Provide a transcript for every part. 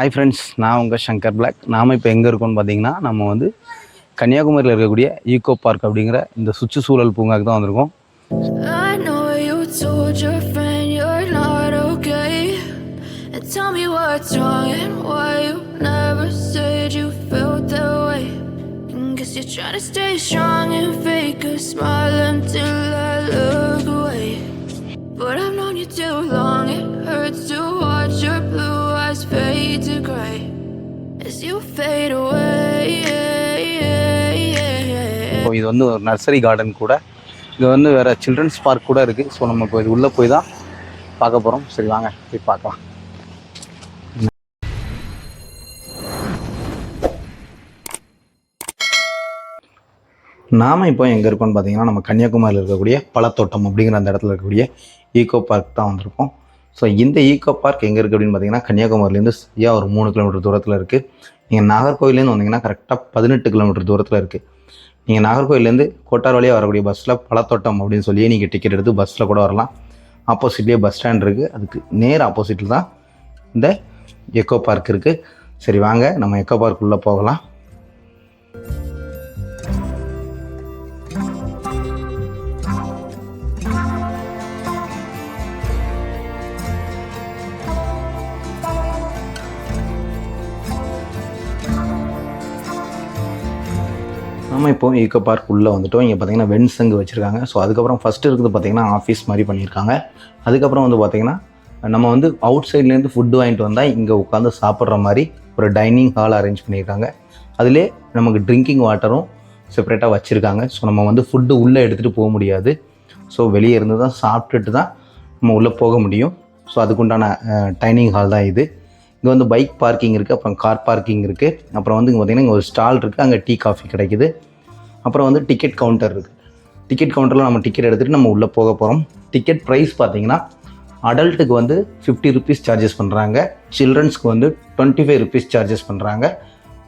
Hi friends நான் உங்கள் Shankar black நாம் இப்போ எங்கே இருக்கோன்னு பார்த்தீங்கன்னா நம்ம வந்து கன்னியாகுமரியில் இருக்கக்கூடிய ஈகோ பார்க் அப்படிங்கிற இந்த சுற்று சூழல் பூங்காக்கு தான் வந்திருக்கோம் But I've known you too long, it hurts to watch your blue colors fade to gray as you fade away. இப்போ இது வந்து ஒரு நர்சரி கார்டன் கூட. இது வந்து வேறு சில்ட்ரன்ஸ் பார்க் கூட இருக்குது ஸோ நம்ம இப்போ இது உள்ளே போய் தான் பார்க்க போகிறோம் சரி வாங்க போய் பார்க்கலாம். நாம் இப்போ எங்கே இருக்கோம்னு பார்த்தீங்கன்னா நம்ம கன்னியாகுமரியில் இருக்கக்கூடிய பழத்தோட்டம் அப்படிங்கிற அந்த இடத்துல இருக்கக்கூடிய ஈகோ பார்க் தான் வந்திருக்கோம். ஸோ இந்த ஈகோ பார்க் எங்கே இருக்குது அப்படின்னு பார்த்தீங்கன்னா கன்னியாகுமரியிலேருந்து சரியாக ஒரு மூணு கிலோமீட்டர் தூரத்தில் இருக்குது நீங்கள் நாகர்கோவிலேருந்து வந்தீங்கன்னா கரெக்டாக பதினெட்டு கிலோமீட்டர் தூரத்தில் இருக்குது நீங்கள் நாகர்கோவிலேருந்து கோட்டார் வழியாக வரக்கூடிய பஸ்ஸில் பழத்தோட்டம் அப்படின்னு சொல்லி நீங்கள் டிக்கெட் எடுத்து பஸ்ஸில் கூட வரலாம். ஆப்போசிட்லேயே பஸ் ஸ்டாண்ட் இருக்குது அதுக்கு நேர் ஆப்போசிட்டில் தான் இந்த எக்கோ பார்க் இருக்குது சரி வாங்க. நம்ம எக்கோ பார்க் உள்ளே போகலாம். நம்ம இப்போ ஈக்கோ பார்க் உள்ளே வந்துட்டோம். இங்கே பார்த்தீங்கன்னா வெண்சங்கு வச்சுருக்காங்க. ஸோ அதுக்கப்புறம் ஃபஸ்ட்டு இருக்குது பார்த்தீங்கன்னா ஆஃபீஸ் மாதிரி பண்ணியிருக்காங்க. அதுக்கப்புறம் வந்து பார்த்தீங்கன்னா நம்ம வந்து அவுட் சைட்லேருந்து ஃபுட்டு வாங்கிட்டு வந்தால் இங்கே உட்காந்து சாப்பிட்ற மாதிரி ஒரு டைனிங் ஹால் அரேஞ்ச் பண்ணியிருக்காங்க. அதிலே நமக்கு ட்ரிங்கிங் வாட்டரும் செப்பரேட்டாக வச்சுருக்காங்க. ஸோ நம்ம வந்து ஃபுட்டு உள்ளே எடுத்துகிட்டு போக முடியாது. ஸோ வெளியே இருந்து தான் சாப்பிட்டுட்டு தான் நம்ம உள்ளே போக முடியும். ஸோ அதுக்குண்டான டைனிங் ஹால் தான் இது. இங்கே வந்து பைக் பார்க்கிங் இருக்குது அப்புறம் கார் பார்க்கிங் இருக்குது அப்புறம் வந்து இங்கே பார்த்தீங்கன்னா இங்கே ஒரு ஸ்டால் இருக்குது அங்கே டீ காஃபி கிடைக்குது. அப்புறம் வந்து டிக்கெட் கவுண்டர் இருக்குது டிக்கெட் கவுண்டரில் நம்ம டிக்கெட் எடுத்துகிட்டு நம்ம உள்ளே போக போகிறோம் டிக்கெட் ப்ரைஸ் பார்த்தீங்கன்னா அடல்ட்டுக்கு வந்து ஃபிஃப்டி ருபீஸ் சார்ஜஸ் பண்ணுறாங்க சில்ட்ரன்ஸ்க்கு வந்து டுவெண்ட்டி ஃபைவ் ருபீஸ் சார்ஜஸ் பண்ணுறாங்க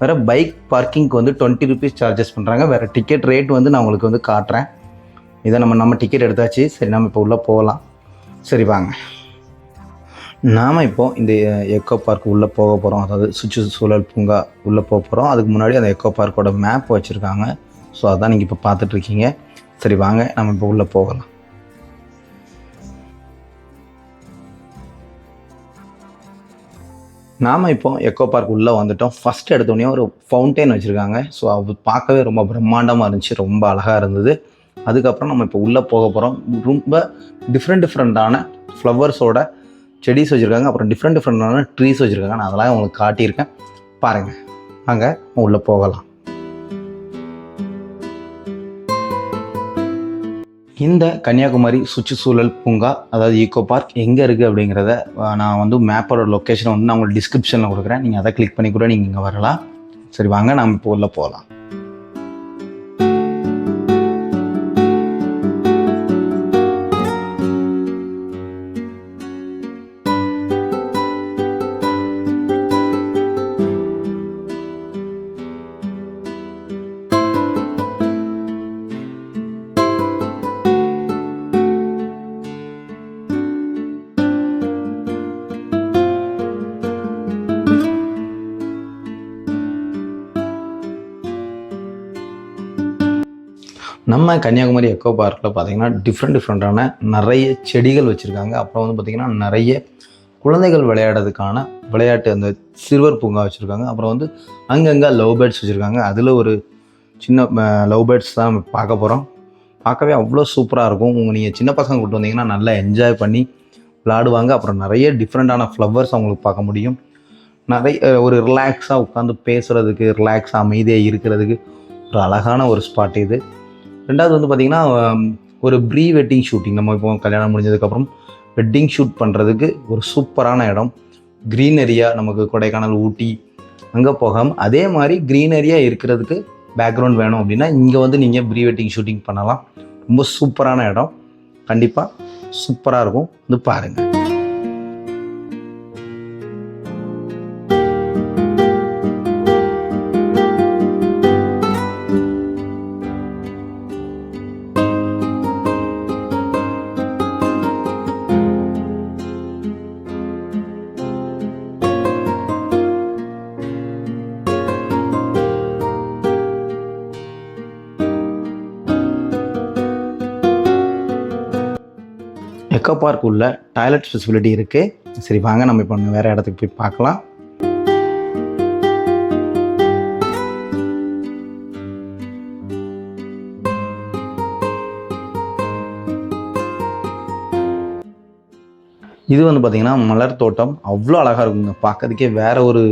வேறு பைக் பார்க்கிங்க்கு வந்து டுவெண்ட்டி ருபீஸ் சார்ஜஸ் பண்ணுறாங்க வேறு டிக்கெட் ரேட் வந்து நான் உங்களுக்கு வந்து காட்டுறேன். இதை நம்ம நம்ம டிக்கெட் எடுத்தாச்சு. சரி நம்ம இப்போ உள்ளே போகலாம். சரி வாங்க. நாம் இப்போது இந்த எக்கோ பார்க் உள்ளே போக போகிறோம் அதாவது சுற்றுச்சூழல் பூங்கா உள்ளே போக போகிறோம் அதுக்கு முன்னாடி அந்த எக்கோ பார்க்கோட மேப் வச்சுருக்காங்க. ஸோ அதான் நீங்கள் இப்போ பார்த்துட்ருக்கீங்க. சரி வாங்க. நம்ம இப்போ உள்ளே போகலாம். நாம் இப்போ எக்கோ பார்க் உள்ளே வந்துட்டோம். ஃபஸ்ட் எடுத்தோடனே ஒரு ஃபவுண்டெயின் வச்சுருக்காங்க. ஸோ அது பார்க்கவே ரொம்ப பிரம்மாண்டமாக இருந்துச்சு. ரொம்ப அழகாக இருந்தது. அதுக்கப்புறம் நம்ம இப்போ உள்ளே போக போகிறோம் ரொம்ப டிஃப்ரெண்ட் டிஃப்ரெண்ட்டான ஃப்ளவர்ஸோட செடிஸ் வச்சுருக்காங்க அப்புறம் டிஃப்ரெண்ட் டிஃப்ரெண்டான ட்ரீஸ் வச்சுருக்காங்க. நான் அதெல்லாம் உங்களுக்கு காட்டியிருக்கேன். பாருங்கள் அங்கே உள்ளே போகலாம். இந்த கன்னியாகுமரி சுற்றுச்சூழல் பூங்கா அதாவது ஈக்கோ பார்க் எங்கே இருக்குது அப்படிங்கிறத நான் வந்து மேப்போட லொக்கேஷனை வந்து நான் உங்களுக்கு டிஸ்கிரிப்ஷனில் கொடுக்குறேன். நீங்கள் அதை கிளிக் பண்ணி கூட நீங்கள் இங்கே வரலாம். சரி வாங்க நம்ம இப்போ உள்ளே போகலாம். நம்ம கன்னியாகுமரி எக்கோ பார்க்கில் பார்த்தீங்கன்னா டிஃப்ரெண்ட் டிஃப்ரெண்ட்டான நிறைய செடிகள் வச்சுருக்காங்க. அப்புறம் வந்து பார்த்திங்கன்னா நிறைய குழந்தைகள் விளையாடுறதுக்கான விளையாட்டு அந்த சிறுவர் பூங்கா வச்சுருக்காங்க. அப்புறம் வந்து அங்கங்கே லவ் பேர்ட்ஸ் வச்சுருக்காங்க. அதில் ஒரு சின்ன லவ் பேர்ட்ஸ் தான் நம்ம பார்க்க போகிறோம் பார்க்கவே அவ்வளோ சூப்பராக இருக்கும். உங்கள் நீங்கள் சின்ன பசங்க கூட்டு வந்தீங்கன்னா நல்லா என்ஜாய் பண்ணி விளாடுவாங்க அப்புறம் நிறைய டிஃப்ரெண்ட்டான ஃப்ளவர்ஸ் அவங்களுக்கு பார்க்க முடியும். நிறைய ஒரு ரிலாக்ஸாக உட்காந்து பேசுகிறதுக்கு ரிலாக்ஸாக அமைதியாக இருக்கிறதுக்கு ஒரு அழகான ஒரு ஸ்பாட் இது. ரெண்டாவது வந்து பார்த்திங்கன்னா ஒரு ப்ரீ வெட்டிங் ஷூட்டிங். நம்ம இப்போ கல்யாணம் முடிஞ்சதுக்கப்புறம் வெட்டிங் ஷூட் பண்ணுறதுக்கு ஒரு சூப்பரான இடம். க்ரீனரியாக நமக்கு கொடைக்கானல் ஊட்டி அங்கே போகாமல் அதே மாதிரி க்ரீனரியாக இருக்கிறதுக்கு பேக்ரவுண்ட் வேணும் அப்படின்னா இங்கே வந்து நீங்கள் ப்ரீ வெட்டிங் ஷூட்டிங் பண்ணலாம். ரொம்ப சூப்பரான இடம். கண்டிப்பாக சூப்பராக இருக்கும். வந்து பாருங்கள் எக்கோ பார்க் உள்ள டாய்லெட் ஃபெசிலிட்டி இருக்குது சரி வாங்க நம்ம இப்போ வேறு இடத்துக்கு போய் பார்க்கலாம். இது வந்து பார்த்திங்கன்னா மலர் தோட்டம். அவ்வளோ அழகாக இருக்குங்க. பார்க்கறதுக்கே வேறு ஒரு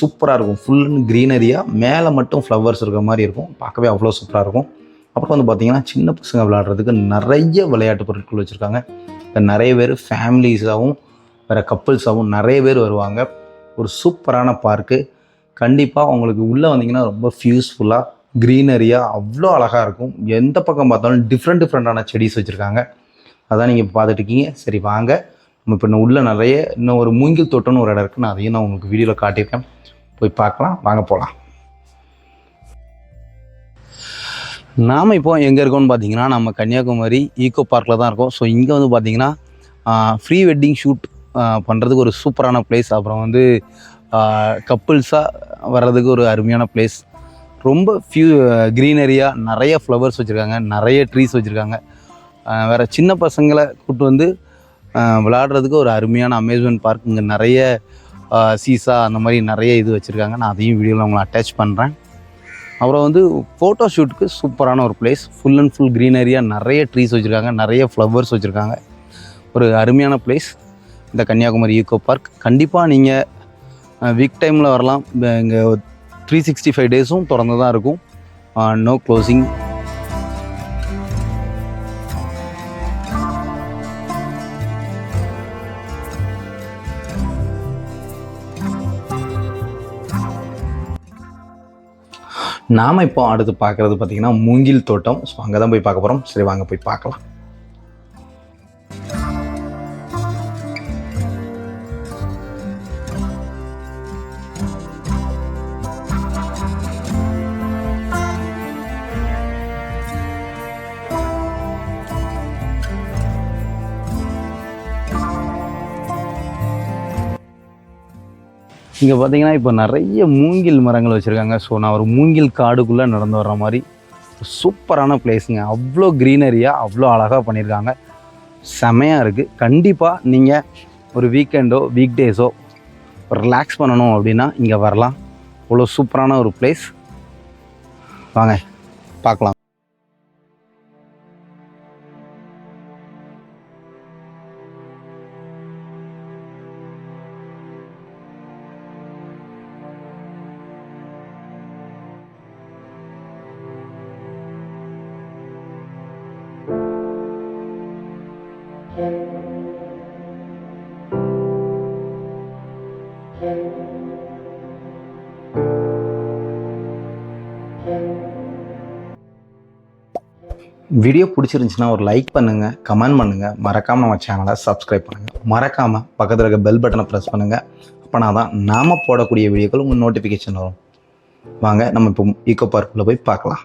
சூப்பராக இருக்கும். ஃபுல் க்ரீனரியாக மேலே மட்டும் ஃப்ளவர்ஸ் இருக்கிற மாதிரி இருக்கும். பார்க்கவே அவ்வளோ சூப்பராக இருக்கும். அப்புறம் வந்து பார்த்திங்கன்னா சின்ன பசங்க விளையாடுறதுக்கு நிறைய விளையாட்டு பொருட்கள் வச்சுருக்காங்க. நிறைய பேர் ஃபேமிலிஸாகவும் வேறு கப்புள்ஸாகவும் நிறைய பேர் வருவாங்க. ஒரு சூப்பரான பார்க்கு கண்டிப்பாக உங்களுக்கு உள்ளே வந்தீங்கன்னா ரொம்ப ஃபியூஸ்ஃபுல்லாக க்ரீனரியாக அவ்வளோ அழகாக இருக்கும். எந்த பக்கம் பார்த்தாலும் டிஃப்ரெண்ட் டிஃப்ரெண்ட்டான செடிஸ் வச்சுருக்காங்க. அதான் நீங்கள் பார்த்துட்டு இருக்கீங்க. சரி வாங்க. நம்ம இப்போ இன்னும் உள்ளே நிறைய இன்னும் ஒரு மூங்கில் தோட்டம்னு ஒரு இடம் இருக்குது நான் அதையும் நான் உங்களுக்கு வீடியோவில் காட்டியிருக்கேன். போய் பார்க்கலாம். வாங்க போகலாம் நாம் இப்போ எங்கே இருக்கோம்னு பார்த்தீங்கன்னா நம்ம கன்னியாகுமரி ஈகோ பார்க்கில் தான் இருக்கோம். ஸோ இங்கே வந்து பார்த்திங்கன்னா ஃப்ரீ வெட்டிங் ஷூட் பண்ணுறதுக்கு ஒரு சூப்பரான பிளேஸ் அப்புறம் வந்து கப்புள்ஸாக வர்றதுக்கு ஒரு அருமையான பிளேஸ் ரொம்ப ஃபியூ க்ரீனரியாக நிறைய ஃப்ளவர்ஸ் வச்சுருக்காங்க. நிறைய ட்ரீஸ் வச்சுருக்காங்க. வேறு சின்ன பசங்களை கூப்பிட்டு வந்து விளாடுறதுக்கு ஒரு அருமையான அமேஸ்மெண்ட் பார்க் இங்கே நிறைய சீசா அந்த மாதிரி நிறைய இது வச்சுருக்காங்க. நான் அதையும் வீடியோவில் உங்களை அட்டாச் பண்ணுறேன் அப்புறம் வந்து ஃபோட்டோ ஷூட்டுக்கு சூப்பரான ஒரு பிளேஸ் ஃபுல் அண்ட் ஃபுல் க்ரீனரியாக நிறைய ட்ரீஸ் வச்சுருக்காங்க நிறைய ஃப்ளவர்ஸ் வச்சுருக்காங்க. ஒரு அருமையான பிளேஸ் இந்த கன்னியாகுமரி ஈகோ பார்க் கண்டிப்பாக நீங்கள் வீக் டைமில் வரலாம். இங்கே த்ரீ சிக்ஸ்டி ஃபைவ் டேஸும் திறந்து தான் இருக்கும் uh, நோ க்ளோசிங் நாம் இப்போ அடுத்து பார்க்குறது பார்த்திங்கன்னா மூங்கில் தோட்டம். ஸோ அங்கே தான் போய் பார்க்க போகிறோம் சரி வாங்க போய் பார்க்கலாம். இங்கே பார்த்தீங்கன்னா இப்போ நிறைய மூங்கில் மரங்கள் வச்சுருக்காங்க. ஸோ நான் ஒரு மூங்கில் காடுக்குள்ளே நடந்து வர்ற மாதிரி சூப்பரான பிளேஸுங்க அவ்வளோ க்ரீனரியாக அவ்வளோ அழகாக பண்ணியிருக்காங்க. செமையாக இருக்குது கண்டிப்பாக நீங்கள் ஒரு வீக்கெண்டோ வீக் டேஸோ ரிலாக்ஸ் பண்ணணும் அப்படின்னா இங்கே வரலாம். அவ்வளோ சூப்பரான ஒரு பிளேஸ் வாங்க பார்க்கலாம். வீடியோ பிடிச்சிருந்துச்சுன்னா ஒரு லைக் பண்ணுங்கள் கமெண்ட் பண்ணுங்கள் மறக்காமல் நம்ம சேனலை சப்ஸ்கிரைப் பண்ணுங்கள் மறக்காமல் பக்கத்தில் இருக்க பெல் பட்டனை ப்ரெஸ் பண்ணுங்கள் அப்போனா தான் நாம் போடக்கூடிய வீடியோக்கள் உங்கள் நோட்டிஃபிகேஷன் வரும். வாங்க நம்ம இப்போ ஈக்கோ பார்க்குள்ளே போய் பார்க்கலாம்.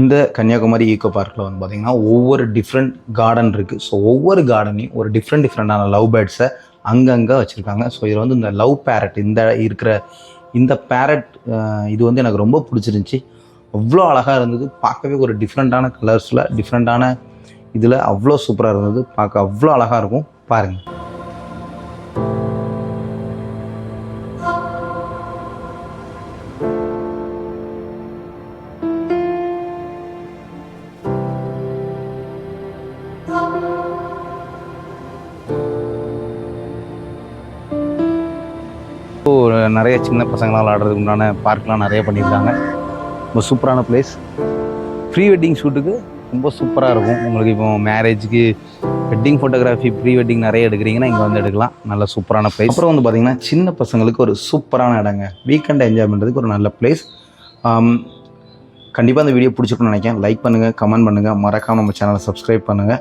இந்த கன்னியாகுமரி ஈக்கோ பார்க்கில் வந்து பார்த்திங்கன்னா ஒவ்வொரு டிஃப்ரெண்ட் கார்டன் இருக்குது ஸோ ஒவ்வொரு கார்டனையும் ஒரு டிஃப்ரெண்ட் டிஃப்ரெண்டான லவ் பேர்ட்ஸை அங்கங்கே வச்சுருக்காங்க. ஸோ இதில் வந்து இந்த லவ் பேரட் இந்த இருக்கிற இந்த பேரட் இது வந்து எனக்கு ரொம்ப பிடிச்சிருந்துச்சி. அவ்வளோ அழகாக இருந்தது. பார்க்கவே ஒரு டிஃப்ரெண்ட்டான கலர்ஸில் டிஃப்ரெண்ட்டான இதில் அவ்வளோ சூப்பராக இருந்தது. பார்க்க அவ்வளோ அழகாக இருக்கும். பாருங்கள் நிறைய சின்ன பசங்களாம் விளாடுறதுக்கு உண்டான பார்க்லாம் நிறைய பண்ணியிருக்காங்க. ரொம்ப சூப்பரான பிளேஸ் ப்ரீ வெட்டிங் ஷூட்டுக்கு ரொம்ப சூப்பராக இருக்கும். உங்களுக்கு இப்போ மேரேஜுக்கு வெட்டிங் ஃபோட்டோகிராஃபி ப்ரீ வெட்டிங் நிறைய எடுக்கிறீங்கன்னா இங்கே வந்து எடுக்கலாம். நல்ல சூப்பரான பிளேஸ் அப்புறம் வந்து பார்த்திங்கன்னா சின்ன பசங்களுக்கு ஒரு சூப்பரான இடங்க. வீக்கெண்டை என்ஜாய் பண்ணுறதுக்கு ஒரு நல்ல பிளேஸ் கண்டிப்பாக அந்த வீடியோ பிடிச்சிருக்குன்னு நினைக்கிறேன். லைக் பண்ணுங்கள் கமெண்ட் பண்ணுங்கள் மறக்காமல் நம்ம சேனலை சப்ஸ்கிரைப் பண்ணுங்கள்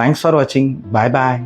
தேங்க்ஸ் ஃபார் வாட்சிங் பாய் பாய்